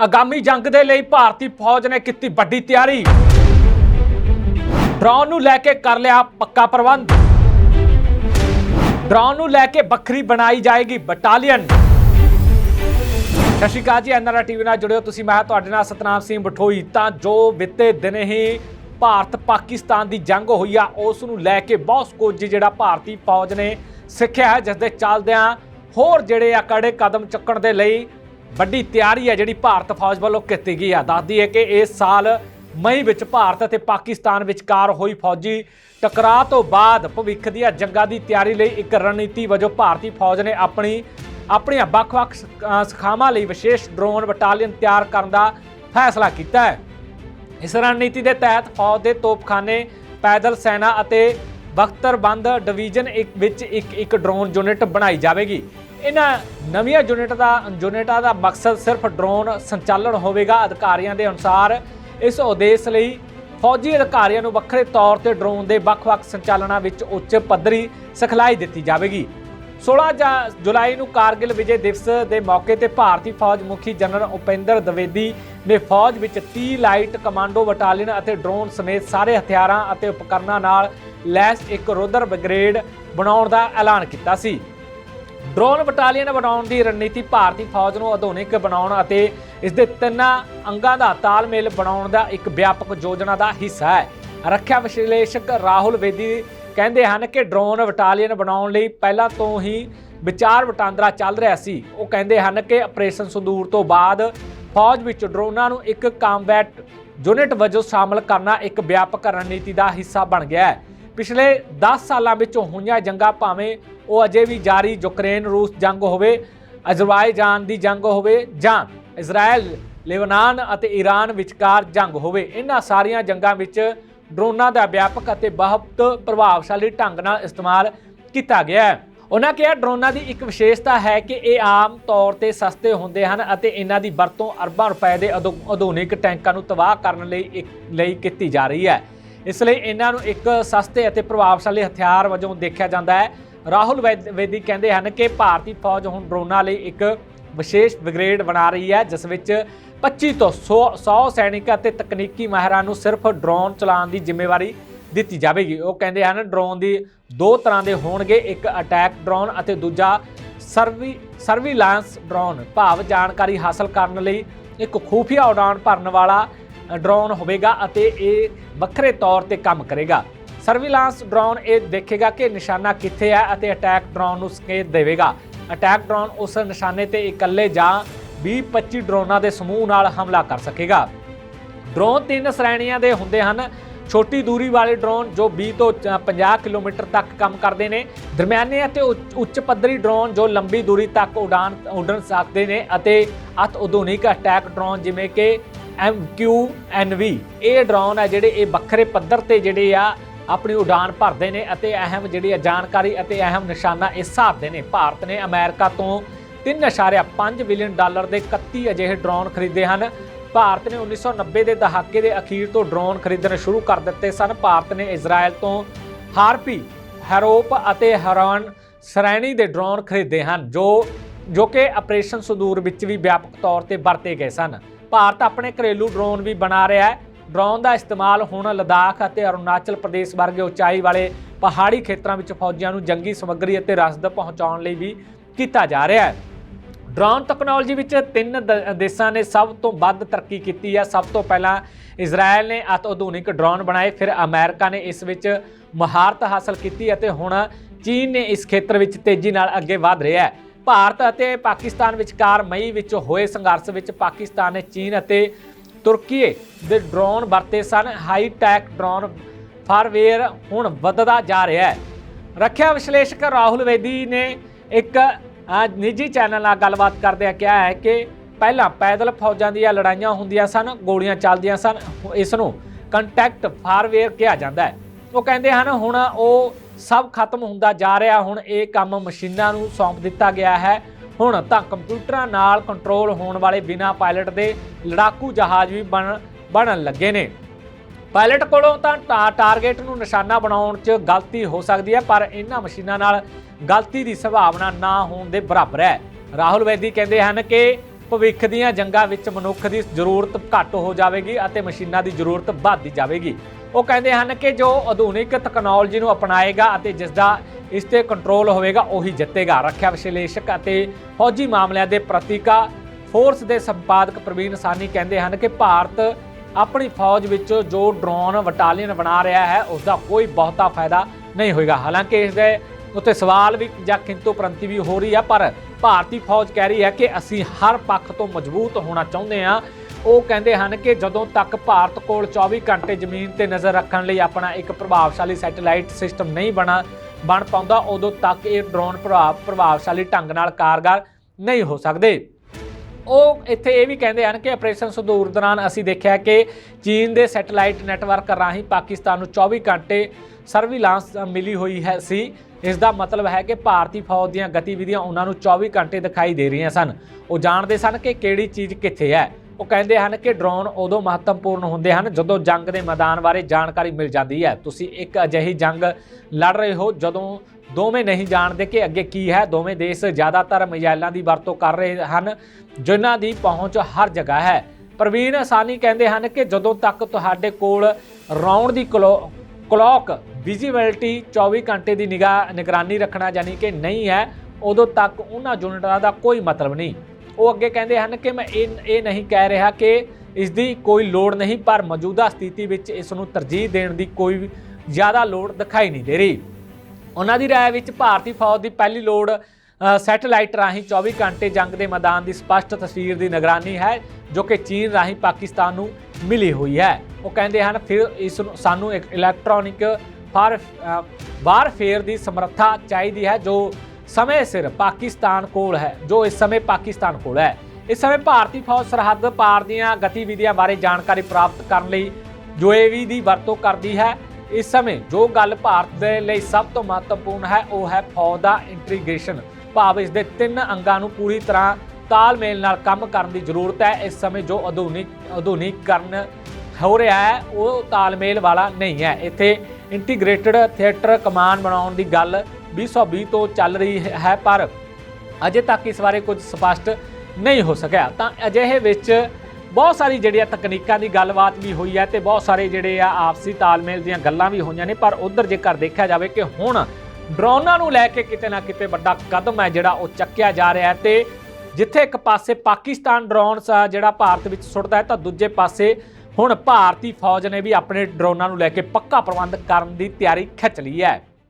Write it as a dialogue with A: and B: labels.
A: ਆਗਾਮੀ ਜੰਗ ਦੇ ਲਈ ਭਾਰਤੀ ਫੌਜ ਨੇ ਕੀਤੀ ਵੱਡੀ ਤਿਆਰੀ। ਡਰੋਨ ਨੂੰ ਲੈ ਕੇ ਕਰ ਲਿਆ ਪੱਕਾ ਪ੍ਰਬੰਧ। ਡਰੋਨ ਨੂੰ ਲੈ ਕੇ ਵੱਖਰੀ ਬਣਾਈ ਜਾਏਗੀ ਬਟਾਲੀਅਨ। ਸਤਿ ਸ਼੍ਰੀ ਅਕਾਲ ਜੀ ਐਨਆਰਆ ਟੀਵੀ ਨਾਲ ਜੁੜਿਓ ਤੁਸੀਂ। ਮੈਂ ਤੁਹਾਡੇ ਨਾਲ ਸਤਨਾਮ ਸਿੰਘ ਬਠੋਈ। ਤਾਂ ਜੋ ਬਿੱਤੇ ਦਿਨ ਹੀ ਭਾਰਤ ਪਾਕਿਸਤਾਨ ਦੀ ਜੰਗ ਹੋਈ ਆ, ਉਸ ਨੂੰ ਲੈ ਕੇ ਬਹੁਤ ਕੁਝ ਜਿਹੜਾ ਭਾਰਤੀ ਫੌਜ ਨੇ ਸਿੱਖਿਆ ਹੈ ਜਿਸ ਦੇ ਚੱਲਦਿਆਂ ਹੋਰ ਜਿਹੜੇ ਆ ਕੜੇ ਕਦਮ ਚੁੱਕਣ ਦੇ ਲਈ ਵੱਡੀ ਤਿਆਰੀ ਹੈ ਜਿਹੜੀ ਭਾਰਤ ਫੌਜ ਵੱਲੋਂ ਕੀਤੀ ਗਈ ਆ। ਦੱਸਦੀ ਹੈ ਕਿ ਇਸ ਸਾਲ ਮਈ ਵਿੱਚ ਭਾਰਤ ਅਤੇ ਪਾਕਿਸਤਾਨ ਵਿਚਕਾਰ ਹੋਈ ਫੌਜੀ ਟਕਰਾਅ ਤੋਂ ਬਾਅਦ ਭਵਿੱਖ ਦੀਆਂ ਜੰਗਾਂ ਦੀ ਤਿਆਰੀ ਲਈ ਇੱਕ ਰਣਨੀਤੀ ਵਜੋਂ ਭਾਰਤੀ ਫੌਜ ਨੇ ਆਪਣੀ, ਆਪਣੀਆਂ ਵੱਖ-ਵੱਖ ਸ- ਸਖਾਵਾਂ ਲਈ ਵਿਸ਼ੇਸ਼ ਡਰੋਨ ਬਟਾਲੀਅਨ ਤਿਆਰ ਕਰਨ ਦਾ ਫੈਸਲਾ ਕੀਤਾ ਹੈ। ਇਸ ਰਣਨੀਤੀ ਦੇ ਤਹਿਤ ਫੌਜ ਦੇ ਤੋਪਖਾਨੇ, ਪੈਦਲ ਸੈਨਾ ਅਤੇ ਬਖਤਰਬੰਦ ਡਿਵੀਜ਼ਨ ਇੱਕ, ਵਿੱਚ ਇੱਕ ਇੱਕ ਡਰੋਨ ਯੂਨਿਟ ਬਣਾਈ ਜਾਵੇਗੀ। ਇਹਨਾਂ ਨਵੀਆਂ ਯੂਨਿਟਾਂ ਦਾ ਯੂਨਿਟਾਂ ਦਾ ਮਕਸਦ ਸਿਰਫ ਡਰੋਨ ਸੰਚਾਲਨ ਹੋਵੇਗਾ ਅਧਿਕਾਰੀਆਂ ਦੇ ਅਨੁਸਾਰ। ਇਸ ਉਦੇਸ਼ ਲਈ ਫੌਜੀ ਅਧਿਕਾਰੀਆਂ ਨੂੰ ਵੱਖਰੇ ਤੌਰ ਤੇ ਡਰੋਨ ਦੇ ਵੱਖ-ਵੱਖ ਸੰਚਾਲਨਾਂ ਵਿੱਚ ਉੱਚ ਪੱਧਰੀ ਸਿਖਲਾਈ ਦਿੱਤੀ ਜਾਵੇਗੀ। 16 ਜਾ- ਜੁਲਾਈ ਨੂੰ ਕਾਰਗਿਲ ਵਿਜੇ ਦਿਵਸ ਦੇ ਮੌਕੇ ਤੇ ਭਾਰਤੀ ਫੌਜ ਮੁਖੀ ਜਨਰਲ ਉਪੇਂਦਰ ਦਵੇਦੀ ਨੇ ਫੌਜ ਵਿੱਚ 30 ਲਾਈਟ ਕਮਾਂਡੋ ਬਟਾਲੀਅਨ ਅਤੇ ਡਰੋਨ ਸਮੇਤ ਸਾਰੇ ਹਥਿਆਰਾਂ ਅਤੇ ਉਪਕਰਨਾਂ ਨਾਲ ਲੈਸ ਇੱਕ ਰੋਦਰ ਬ੍ਰਿਗੇਡ ਬਣਾਉਣ ਦਾ ਐਲਾਨ ਕੀਤਾ ਸੀ। ਡਰੋਨ ਬਟਾਲੀਅਨ ਬਣਾਉਣ ਦੀ ਰਣਨੀਤੀ ਭਾਰਤੀ ਫੌਜ ਨੂੰ ਆਧੁਨਿਕ ਬਣਾਉਣ ਅਤੇ ਇਸ ਦੇ ਤਿੰਨਾਂ ਅੰਗਾਂ ਦਾ ਤਾਲਮੇਲ ਬਣਾਉਣ ਦਾ ਇੱਕ ਵਿਆਪਕ ਯੋਜਨਾ ਦਾ ਹਿੱਸਾ ਹੈ। ਰੱਖਿਆ ਵਿਸ਼ਲੇਸ਼ਕ ਰਾਹੁਲ ਵੇਦੀ ਕਹਿੰਦੇ ਹਨ ਕਿ ਡਰੋਨ ਬਟਾਲੀਅਨ ਬਣਾਉਣ ਲਈ ਪਹਿਲਾਂ ਤੋਂ ਹੀ ਵਿਚਾਰ ਵਟਾਂਦਰਾ ਚੱਲ ਰਿਹਾ ਸੀ। ਉਹ ਕਹਿੰਦੇ ਹਨ ਕਿ ਆਪਰੇਸ਼ਨ ਸੰਦੂਰ ਤੋਂ ਬਾਅਦ ਫੌਜ ਵਿੱਚ ਡਰੋਨਾਂ ਨੂੰ ਇੱਕ ਕਾਮਬੈਟ ਯੂਨਿਟ ਵਜੋਂ ਸ਼ਾਮਲ ਕਰਨਾ ਇੱਕ ਵਿਆਪਕ ਰਣਨੀਤੀ ਦਾ ਹਿੱਸਾ ਬਣ ਗਿਆ ਹੈ। ਪਿਛਲੇ 10 ਸਾਲਾਂ ਵਿੱਚ ਹੋਈਆਂ ਜੰਗਾਂ ਭਾਵੇਂ ਉਹ ਅਜੇ ਵੀ ਜਾਰੀ ਯੂਕਰੇਨ, ਰੂਸ ਜੰਗ ਹੋਵੇ, ਅਜ਼ਰਬਾਈਜਾਨ ਦੀ ਜੰਗ ਹੋਵੇ ਜਾਂ ਇਜ਼ਰਾਈਲ ਲੈਬਨਾਨ ਅਤੇ ਈਰਾਨ ਵਿਚਕਾਰ ਜੰਗ ਹੋਵੇ, ਇਹਨਾਂ ਸਾਰੀਆਂ ਜੰਗਾਂ ਵਿੱਚ ਡਰੋਨਾਂ ਦਾ ਵਿਆਪਕ ਅਤੇ ਬਹੁਤ ਪ੍ਰਭਾਵਸ਼ਾਲੀ ਢੰਗ ਨਾਲ ਇਸਤੇਮਾਲ ਕੀਤਾ ਗਿਆ ਹੈ। ਉਹਨਾਂ ਕਿਹਾ ਡਰੋਨਾਂ ਦੀ ਇੱਕ ਵਿਸ਼ੇਸ਼ਤਾ ਹੈ ਕਿ ਇਹ ਆਮ ਤੌਰ ਤੇ ਸਸਤੇ ਹੁੰਦੇ ਹਨ ਅਤੇ ਇਹਨਾਂ ਦੀ ਵਰਤੋਂ ਅਰਬਾਂ ਰੁਪਏ ਦੇ ਆਧੁ- ਆਧੁਨਿਕ ਟੈਂਕਾਂ ਨੂੰ ਤਬਾਹ ਕਰਨ ਲਈ ਇੱਕ- ਲਈ ਕੀਤੀ ਜਾ ਰਹੀ ਹੈ। ਇਸ ਲਈ ਇਹਨਾਂ ਨੂੰ ਇੱਕ ਸਸਤੇ ਅਤੇ ਪ੍ਰਭਾਵਸ਼ਾਲੀ ਹਥਿਆਰ ਵਜੋਂ ਦੇਖਿਆ ਜਾਂਦਾ ਹੈ। ਰਾਹੁਲ ਵੈਦ- ਵੇਦੀ ਕਹਿੰਦੇ ਹਨ ਕਿ ਭਾਰਤੀ ਫੌਜ ਹੁਣ ਡਰੋਨਾਂ ਲਈ ਇੱਕ ਵਿਸ਼ੇਸ਼ ਬ੍ਰਿਗੇਡ ਬਣਾ ਰਹੀ ਹੈ, ਜਿਸ ਵਿੱਚ 25 ਤੋਂ 100 100 ਸੈਨਿਕ ਅਤੇ ਤਕਨੀਕੀ ਮਾਹਿਰਾਂ ਨੂੰ ਸਿਰਫ ਡਰੋਨ ਚਲਾਉਣ ਦੀ ਜ਼ਿੰਮੇਵਾਰੀ ਦਿੱਤੀ ਜਾਵੇਗੀ। ਉਹ ਕਹਿੰਦੇ ਹਨ, ਡਰੋਨ ਦੀ ਦੋ ਤਰ੍ਹਾਂ ਦੇ ਹੋਣਗੇ, ਇੱਕ ਅਟੈਕ ਡਰੋਨ ਅਤੇ ਦੂਜਾ ਸਰਵੀ ਸਰਵੀਲਾਂਸ ਡਰੋਨ। ਭਾਵ ਜਾਣਕਾਰੀ ਹਾਸਲ ਕਰਨ ਲਈ ਇੱਕ ਖੂਫੀਆ ਉਡਾਨ ਭਰਨ ਵਾਲਾ ਡਰੋਨ ਹੋਵੇਗਾ ਅਤੇ ਇਹ ਵੱਖਰੇ ਤੌਰ ਤੇ ਕੰਮ ਕਰੇਗਾ। ਸਰਵੀਲਾਂਸ ਡਰੋਨ ਇਹ ਦੇਖੇਗਾ ਕਿ ਨਿਸ਼ਾਨਾ ਕਿੱਥੇ ਹੈ ਅਤੇ ਅਟੈਕ ਡਰੋਨ ਨੂੰ ਸੰਕੇਤ ਦੇਵੇਗਾ। ਅਟੈਕ ਡਰੋਨ ਉਸ ਨਿਸ਼ਾਨੇ ਤੇ ਇਕੱਲੇ ਜਾਂ 20-25 ਡਰੋਨਾਂ ਦੇ ਸਮੂਹ ਨਾਲ ਹਮਲਾ ਕਰ ਸਕੇਗਾ। ਡਰੋਨ ਤਿੰਨ ਸ਼੍ਰੇਣੀਆਂ ਦੇ ਹੁੰਦੇ ਹਨ। ਛੋਟੀ ਦੂਰੀ ਵਾਲੇ ਡਰੋਨ ਜੋ 20 ਤੋਂ ਚ- 50 ਕਿਲੋਮੀਟਰ ਤੱਕ ਕੰਮ ਕਰਦੇ ਨੇ। ਦਰਮਿਆਨੇ ਅਤੇ ਉੱਚ- ਪੱਧਰੀ ਡਰੋਨ ਜੋ ਲੰਬੀ ਦੂਰੀ ਤੱਕ ਉਡਾਨ ਉੱਡਣ ਸਕਦੇ ਨੇ ਅਤੇ ਅਤ ਆਧੁਨਿਕ ਅਟੈਕ ਡਰੋਨ ਜਿਵੇਂ ਕਿ MQNV ਇਹ ਡਰੋਨ ਹੈ ਜਿਹੜੇ ਇਹ ਵੱਖਰੇ ਪੱਧਰ ਤੇ ਜਿਹੜੇ ਆ ਆਪਣੀ ਉਡਾਨ ਭਰਦੇ ਨੇ ਅਤੇ ਅਹਿਮ ਜਿਹੜੀ ਆ ਜਾਣਕਾਰੀ ਅਤੇ ਅਹਿਮ ਨਿਸ਼ਾਨਾ ਇਸ ਹਿਸਾਬ ਨੇ। ਭਾਰਤ ਨੇ ਅਮਰੀਕਾ ਤੋਂ 3.5 ਬਿਲੀਅਨ ਡਾਲਰ ਦੇ 31 ਅਜਿਹੇ ਡਰੋਨ ਖਰੀਦੇ ਹਨ। ਭਾਰਤ ਨੇ 1990 ਦੇ ਦਹਾਕੇ ਦੇ ਅਖੀਰ ਤੋਂ ਡਰੋਨ ਖਰੀਦਣੇ ਸ਼ੁਰੂ ਕਰ ਦਿੱਤੇ ਸਨ। ਭਾਰਤ ਨੇ ਇਜ਼ਰਾਈਲ ਤੋਂ ਹਾਰਪੀ, ਹੈਰੋਪ ਅਤੇ ਹੈਰਾਨ ਸ਼੍ਰੇਣੀ ਦੇ ਡਰੋਨ ਖਰੀਦੇ ਹਨ, ਜੋ ਜੋ ਕਿ ਆਪਰੇਸ਼ਨ ਸੰਦੂਰ ਵਿੱਚ ਵੀ ਵਿਆਪਕ ਤੌਰ ਤੇ ਵਰਤੇ ਗਏ ਸਨ। ਭਾਰਤ ਆਪਣੇ ਘਰੇਲੂ ਡਰੋਨ ਵੀ ਬਣਾ ਰਿਹਾ ਹੈ। ਡਰੋਨ ਦਾ ਇਸਤੇਮਾਲ ਹੁਣ ਲਦਾਖ ਅਤੇ ਅਰੁਣਾਚਲ ਪ੍ਰਦੇਸ਼ ਵਰਗੇ ਉਚਾਈ ਵਾਲੇ ਪਹਾੜੀ ਖੇਤਰਾਂ ਵਿੱਚ ਫੌਜੀਆਂ ਨੂੰ ਜੰਗੀ ਸਮੱਗਰੀ ਅਤੇ ਰਸਦ ਪਹੁੰਚਾਉਣ ਲਈ ਵੀ ਕੀਤਾ ਜਾ ਰਿਹਾ ਹੈ। ਡਰੋਨ ਟੈਕਨੋਲੋਜੀ ਵਿੱਚ ਤਿੰਨ ਦ- ਦੇਸ਼ਾਂ ਨੇ ਸਭ ਤੋਂ ਵੱਧ ਤਰੱਕੀ ਕੀਤੀ ਹੈ। ਸਭ ਤੋਂ ਪਹਿਲਾਂ ਇਜ਼ਰਾਈਲ ਨੇ ਅਤ ਆਧੁਨਿਕ ਡਰੋਨ ਬਣਾਏ, ਫਿਰ ਅਮਰੀਕਾ ਨੇ ਇਸ ਵਿੱਚ ਮਹਾਰਤ ਹਾਸਲ ਕੀਤੀ ਅਤੇ ਹੁਣ ਚੀਨ ਨੇ ਇਸ ਖੇਤਰ ਵਿੱਚ ਤੇਜ਼ੀ ਨਾਲ ਅੱਗੇ ਵਧ ਰਿਹਾ ਹੈ। ਭਾਰਤ ਅਤੇ ਪਾਕਿਸਤਾਨ ਵਿਚਕਾਰ ਮਈ ਵਿੱਚ ਹੋਏ ਸੰਘਰਸ਼ ਵਿੱਚ ਪਾਕਿਸਤਾਨ ਨੇ ਚੀਨ ਅਤੇ ਤੁਰਕੀਏ ਦੇ ਡਰੋਨ ਵਰਤੇ ਸਨ। ਹਾਈ ਟੈਕ ਡਰੋਨ ਫਾਰਵੇਅਰ ਹੁਣ ਵੱਧਦਾ ਜਾ ਰਿਹਾ ਹੈ। ਰੱਖਿਆ ਵਿਸ਼ਲੇਸ਼ਕ ਰਾਹੁਲ ਵੇਦੀ ਨੇ ਇੱਕ ਨਿੱਜੀ ਚੈਨਲ ਨਾਲ ਗੱਲਬਾਤ ਕਰਦਿਆਂ ਕਿਹਾ ਹੈ ਕਿ ਪਹਿਲਾਂ ਪੈਦਲ ਫੌਜਾਂ ਦੀਆਂ ਲੜਾਈਆਂ ਹੁੰਦੀਆਂ ਸਨ, ਗੋਲੀਆਂ ਚੱਲਦੀਆਂ ਸਨ, ਇਸ ਨੂੰ ਕੰਟੈਕਟ ਫਾਰਵੇਅਰ ਕਿਹਾ ਜਾਂਦਾ ਹੈ। ਉਹ ਕਹਿੰਦੇ ਹਨ, ਹੁਣ ਉਹ ਸਭ ਖਤਮ ਹੁੰਦਾ ਜਾ ਰਿਹਾ, ਹੁਣ ਇਹ ਕੰਮ ਮਸ਼ੀਨਾਂ ਨੂੰ ਸੌਂਪ ਦਿੱਤਾ ਗਿਆ ਹੈ। ਹੁਣ ਤਾਂ ਕੰਪਿਊਟਰਾਂ ਨਾਲ ਕੰਟਰੋਲ ਹੋਣ ਵਾਲੇ ਬਿਨਾ ਪਾਇਲਟ ਦੇ ਲੜਾਕੂ ਜਹਾਜ਼ ਵੀ ਬਣ, ਬਣਨ ਲੱਗੇ ਨੇ। ਪਾਇਲਟ ਕੋਲੋਂ ਤਾਂ ਟਾ- ਟਾਰਗੇਟ ਨੂੰ ਨਿਸ਼ਾਨਾ ਬਣਾਉਣ 'ਚ ਗਲਤੀ ਹੋ ਸਕਦੀ ਹੈ, ਪਰ ਇਹਨਾਂ ਮਸ਼ੀਨਾਂ ਨਾਲ ਗਲਤੀ ਦੀ ਸੰਭਾਵਨਾ ਨਾ ਹੋਣ ਦੇ ਬਰਾਬਰ ਹੈ। ਰਾਹੁਲ ਵੈਦੀ ਕਹਿੰਦੇ ਹਨ ਕਿ ਭਵਿੱਖ ਦੀਆਂ ਜੰਗਾਂ ਵਿੱਚ ਮਨੁੱਖ ਦੀ ਜ਼ਰੂਰਤ ਘੱਟ ਹੋ ਜਾਵੇਗੀ ਅਤੇ ਮਸ਼ੀਨਾਂ ਦੀ ਜ਼ਰੂਰਤ ਵੱਧਦੀ ਜਾਵੇਗੀ। ਉਹ ਕਹਿੰਦੇ ਹਨ ਕਿ ਜੋ ਆਧੁਨਿਕ ਤਕਨਾਲੋਜੀ ਨੂੰ ਅਪਣਾਏਗਾ ਅਤੇ ਜਿਸ ਦਾ ਇਸ ਤੇ ਕੰਟਰੋਲ ਹੋਵੇਗਾ, ਉਹੀ ਜਿੱਤੇਗਾ। ਰੱਖਿਆ ਵਿਸ਼ਲੇਸ਼ਕ ਅਤੇ ਫੌਜੀ ਮਾਮਲਿਆਂ ਦੇ ਪ੍ਰਤੀਕਾ ਫੋਰਸ ਦੇ ਸੰਪਾਦਕ ਪ੍ਰਵੀਨ ਸਾਨੀ ਕਹਿੰਦੇ ਹਨ ਕਿ ਭਾਰਤ ਆਪਣੀ ਫੌਜ ਵਿੱਚ ਜੋ ਡਰੋਨ ਬਟਾਲੀਅਨ ਬਣਾ ਰਿਹਾ ਹੈ ਉਸ ਦਾ ਕੋਈ ਬਹੁਤਾ ਫਾਇਦਾ ਨਹੀਂ ਹੋਏਗਾ। ਹਾਲਾਂਕਿ ਇਸ ਦੇ ਉੱਤੇ ਸਵਾਲ ਵੀ ਜਾਂ ਕਿੰਤੂ ਪ੍ਰੰਤੀ ਵੀ ਹੋ ਰਹੀ ਹੈ ਪਰ ਭਾਰਤੀ ਫੌਜ ਕਹਿ ਰਹੀ ਹੈ ਕਿ ਅਸੀਂ ਹਰ ਪੱਖ ਤੋਂ ਮਜ਼ਬੂਤ ਹੋਣਾ ਚਾਹੁੰਦੇ ਹਾਂ ਉਹ ਕਹਿੰਦੇ ਹਨ ਕਿ ਜਦੋਂ ਤੱਕ ਭਾਰਤ ਕੋਲ 24 ਘੰਟੇ ਜ਼ਮੀਨ ਤੇ ਨਜ਼ਰ ਰੱਖਣ ਲਈ ਆਪਣਾ ਇੱਕ ਪ੍ਰਭਾਵਸ਼ਾਲੀ ਸੈਟੇਲਾਈਟ ਸਿਸਟਮ ਨਹੀਂ ਬਣਾ, ਬਣ ਪਾਉਂਦਾ, ਉਦੋਂ ਤੱਕ ਇਹ ਡਰੋਨ ਪ੍ਰਭਾਵ ਪ੍ਰਭਾਵਸ਼ਾਲੀ ਢੰਗ ਨਾਲ ਕਾਰਗਰ ਨਹੀਂ ਹੋ ਸਕਦੇ। ਉਹ ਇੱਥੇ ਇਹ ਵੀ ਕਹਿੰਦੇ ਹਨ ਕਿ ਆਪਰੇਸ਼ਨ ਸੰਦੂਰ ਦੌਰਾਨ ਅਸੀਂ ਦੇਖਿਆ ਕਿ ਚੀਨ ਦੇ ਸੈਟੇਲਾਈਟ ਨੈਟਵਰਕ ਰਾਹੀਂ ਪਾਕਿਸਤਾਨ ਨੂੰ 24 ਘੰਟੇ ਸਰਵੀਲਾਂਸ ਮਿਲੀ ਹੋਈ ਹੈ ਸੀ। ਇਸ ਦਾ ਮਤਲਬ ਹੈ ਕਿ ਭਾਰਤੀ ਫੌਜ ਦੀਆਂ ਗਤੀਵਿਧੀਆਂ ਉਹਨਾਂ ਨੂੰ 24 ਘੰਟੇ ਦਿਖਾਈ ਦੇ ਰਹੀਆਂ ਸਨ। ਉਹ ਜਾਣਦੇ ਸਨ ਕਿ ਕਿਹੜੀ ਚੀਜ਼ ਕਿੱਥੇ ਹੈ। ਉਹ ਕਹਿੰਦੇ ਹਨ ਕਿ ਡਰੋਨ ਉਦੋਂ ਮਹੱਤਵਪੂਰਨ ਹੁੰਦੇ ਹਨ ਜਦੋਂ ਜੰਗ ਦੇ ਮੈਦਾਨ ਬਾਰੇ ਜਾਣਕਾਰੀ ਮਿਲ ਜਾਂਦੀ ਹੈ। ਤੁਸੀਂ ਇੱਕ ਅਜਿਹੀ ਜੰਗ ਲੜ ਰਹੇ ਹੋ ਜਦੋਂ ਦੋਵੇਂ ਨਹੀਂ ਜਾਣਦੇ ਕਿ ਅੱਗੇ ਕੀ ਹੈ। ਦੋਵੇਂ ਦੇਸ਼ ਜ਼ਿਆਦਾਤਰ ਮਿਜ਼ਾਈਲਾਂ ਦੀ ਵਰਤੋਂ ਕਰ ਰਹੇ ਹਨ, ਜਿਨ੍ਹਾਂ ਦੀ ਪਹੁੰਚ ਹਰ ਜਗ੍ਹਾ ਹੈ। ਪ੍ਰਵੀਨ ਅਸਾਨੀ ਕਹਿੰਦੇ ਹਨ ਕਿ ਜਦੋਂ ਤੱਕ ਤੁਹਾਡੇ ਕੋਲ round the clo- clock visibility 24 ਘੰਟੇ ਦੀ ਨਿਗਾਹ, ਨਿਗਰਾਨੀ ਰੱਖਣਾ ਯਾਨੀ ਕਿ ਨਹੀਂ ਹੈ, ਉਦੋਂ ਤੱਕ ਉਹਨਾਂ ਯੂਨਿਟਾਂ ਦਾ ਕੋਈ ਮਤਲਬ ਨਹੀਂ। ਉਹ ਅੱਗੇ ਕਹਿੰਦੇ ਹਨ ਕਿ ਮੈਂ ਇਹ ਇਹ ਨਹੀਂ ਕਹਿ ਰਿਹਾ ਕਿ ਇਸ ਦੀ ਕੋਈ ਲੋੜ ਨਹੀਂ ਪਰ ਮੌਜੂਦਾ ਸਥਿਤੀ ਵਿੱਚ ਇਸ ਨੂੰ ਤਰਜੀਹ ਦੇਣ ਦੀ ਕੋਈ ਵੀ ਜ਼ਿਆਦਾ ਲੋੜ ਦਿਖਾਈ ਨਹੀਂ ਦੇ ਰਹੀ। ਉਹਨਾਂ ਦੀ ਰਾਏ ਵਿੱਚ ਭਾਰਤੀ ਫੌਜ ਦੀ ਪਹਿਲੀ ਲੋੜ ਸੈਟੇਲਾਈਟ ਰਾਹੀਂ 24 ਘੰਟੇ ਜੰਗ ਦੇ ਮੈਦਾਨ ਦੀ ਸਪਸ਼ਟ ਤਸਵੀਰ ਦੀ ਨਿਗਰਾਨੀ ਹੈ ਜੋ ਕਿ ਚੀਨ ਰਾਹੀਂ ਪਾਕਿਸਤਾਨ ਨੂੰ ਮਿਲੀ ਹੋਈ ਹੈ। ਉਹ ਕਹਿੰਦੇ ਹਨ ਫਿਰ ਇਸ ਨੂੰ ਸਾਨੂੰ ਇੱਕ ਇਲੈਕਟ੍ਰੋਨਿਕ ਫਾਰ ਅ, ਵਾਰਫੇਅਰ ਦੀ ਸਮਰੱਥਾ ਚਾਹੀਦੀ ਹੈ ਜੋ ਸਮੇਂ ਸਿਰ ਪਾਕਿਸਤਾਨ ਕੋਲ ਹੈ, ਜੋ ਇਸ ਸਮੇਂ ਪਾਕਿਸਤਾਨ ਕੋਲ ਹੈ। ਇਸ ਸਮੇਂ ਭਾਰਤੀ ਫੌਜ ਸਰਹੱਦ ਪਾਰ ਦੀਆਂ ਗਤੀਵਿਧੀਆਂ ਬਾਰੇ ਜਾਣਕਾਰੀ ਪ੍ਰਾਪਤ ਕਰਨ ਲਈ ਯੂਏਵੀ ਦੀ ਵਰਤੋਂ ਕਰਦੀ ਹੈ। ਇਸ ਸਮੇਂ ਜੋ ਗੱਲ ਭਾਰਤ ਦੇ ਲਈ ਸਭ ਤੋਂ ਮਹੱਤਵਪੂਰਨ ਹੈ, ਉਹ ਹੈ ਫੌਜ ਦਾ ਇੰਟੀਗ੍ਰੇਸ਼ਨ। ਭਾਵ ਇਸ ਦੇ ਤਿੰਨ ਅੰਗਾਂ ਨੂੰ ਪੂਰੀ ਤਰ੍ਹਾਂ ਤਾਲਮੇਲ ਨਾਲ ਕੰਮ ਕਰਨ ਦੀ ਜ਼ਰੂਰਤ ਹੈ। ਇਸ ਸਮੇਂ ਜੋ ਆਧੁਨਿਕ ਆਧੁਨਿਕਰਨ ਹੋ ਰਿਹਾ ਹੈ, ਉਹ ਤਾਲਮੇਲ ਵਾਲਾ ਨਹੀਂ ਹੈ। ਇੱਥੇ ਇੰਟੀਗ੍ਰੇਟਡ ਥੀਏਟਰ ਕਮਾਨ ਬਣਾਉਣ ਦੀ ਗੱਲ 2020 ਤੋਂ ਚੱਲ ਰਹੀ ਹੈ ਪਰ ਅਜੇ ਤੱਕ ਇਸ ਬਾਰੇ ਕੁਝ ਸਪਸ਼ਟ ਨਹੀਂ ਹੋ ਸਕਿਆ। ਤਾਂ ਅਜਿਹੇ ਵਿੱਚ ਬਹੁਤ ਸਾਰੀ ਜਿਹੜੀ ਆ ਤਕਨੀਕਾਂ ਦੀ ਗੱਲਬਾਤ ਵੀ ਹੋਈ ਹੈ ਤੇ ਬਹੁਤ ਸਾਰੇ ਜਿਹੜੇ ਆ ਆਪਸੀ ਤਾਲਮੇਲ ਦੀਆਂ ਗੱਲਾਂ ਵੀ ਹੋਈਆਂ ਨੇ, ਪਰ ਉਧਰ ਜੇਕਰ ਦੇਖਿਆ ਜਾਵੇ ਕਿ ਹੁਣ ਡਰੋਨਾਂ ਨੂੰ ਲੈ ਕੇ ਕਿਤੇ ਨਾ ਕਿਤੇ ਵੱਡਾ ਕਦਮ ਹੈ ਜਿਹੜਾ ਉਹ ਚੱਕਿਆ ਜਾ ਰਿਹਾ ਹੈ ਤੇ ਜਿੱਥੇ ਇੱਕ ਪਾਸੇ ਪਾਕਿਸਤਾਨ ਡਰੋਨਸ ਜਿਹੜਾ ਭਾਰਤ ਵਿੱਚ ਸੁੱਟਦਾ ਹੈ, ਤਾਂ ਦੂਜੇ ਪਾਸੇ ਹੁਣ ਭਾਰਤੀ ਫੌਜ ਨੇ ਵੀ ਆਪਣੇ ਡਰੋਨਾਂ ਨੂੰ ਲੈ ਕੇ ਪੱਕਾ ਪ੍ਰਬੰਧ ਕਰਨ ਦੀ ਤਿਆਰੀ ਖਿੱਚ ਲਈ ਹੈ।